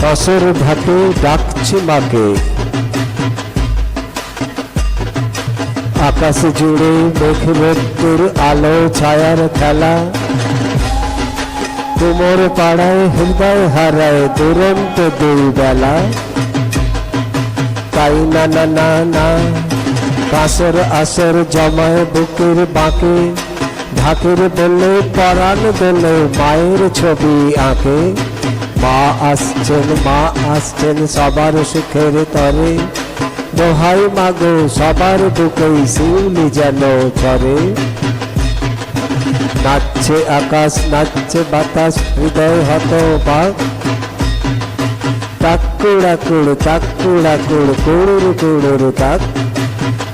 তসর ঢাকে ডাকছে মাকে। আকাশ জুড়ে মেঘ রোদ্দুর আলো, ছায়ার খেলা। কুমোর পাড়ায় হৃদয় হারায় দুরন্ত দুই বেলা তাই না না না না কাসর আসর জমায় বুকের বাঁকে। ঢাকের বলে পরাণ বলে মায়ের ছবি আঁকে। মা আসছেন মা আসছেন সবার সুখের তরে। দোহাই মাগো, সবার বুকেই শিউলি যেন চরে নাচছে আকাশ, নাচছে বাতাস, হৃদয় হত বাক তাকুড়াকুড় তাকুড়াকুড় কুড়ুর কুড়ুর তাক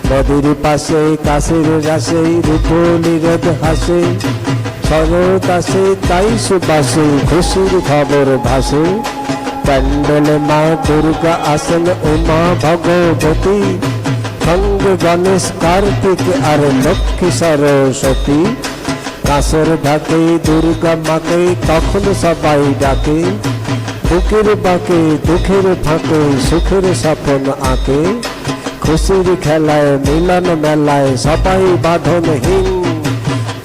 নদীর পাশে, কাশের রাশে রূপলি রোদ হাসে। আসে, তাই সুবাসে, খুশির খবর ভাসে। প্যান্ডেল মা দুর্গা আসেন, উমা ভগবতী। সঙ্গে গণেশ কার্তিক আর লক্ষ্মী সরস্বতী। কাসর ঢাকে দুর্গা মাকে, তখন সবাই ডাকে। বুকের বাঁকে, দুঃখের ফাঁকে, সুখের স্বপন আঁকে। খুশির খেলায়, মিলন মেলায় সবাই বাঁধনহীন।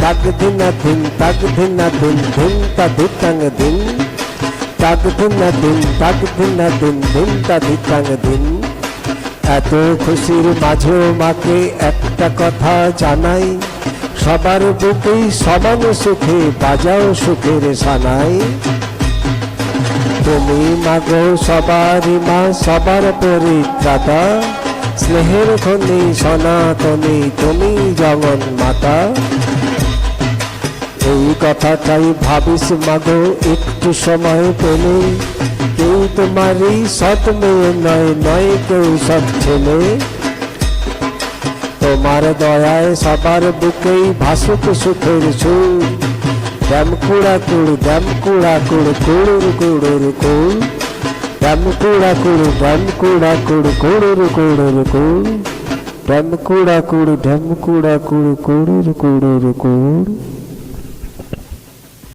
তাক দিনা দিন তাক দিনা দিন দিন তা দিতাং দিন তাক দিনা দিন তাক দিনা দিন দিন তা দিতাং দিন এত খুশির মাঝেও মাকে একটা কথা জানাই, সবার বুকেই সমান সুখে বাজাও সুখের সানাই। তুমি মাগো সবারই মা, সবার পরিত্রাতা, স্নেহের খনি সনাতনী, তুমি জগন মাতা কথাটাই ভাবিস মাগো, একটু সময় পেলে। কেউ তোমারই সৎ মেয়ে নয় নয় কেউ সৎ ছেলে। তোমার দয়ায় সবার বুকেই ভাসুক সুখের সুর। ড্যাম কুড়া কুড়, ড্যাম কুড়া কুড়, কুড়ুর কুড়ুর কুড় ড্যাম কুড়া কুড়, ড্যাম কুড়া কুড়, কুড়ুর কুড়ুর কুড় ড্যাম কুড়া কুড়, ড্যাম কুড়া কুড়, কুড়ুর কুড়ুর কুড়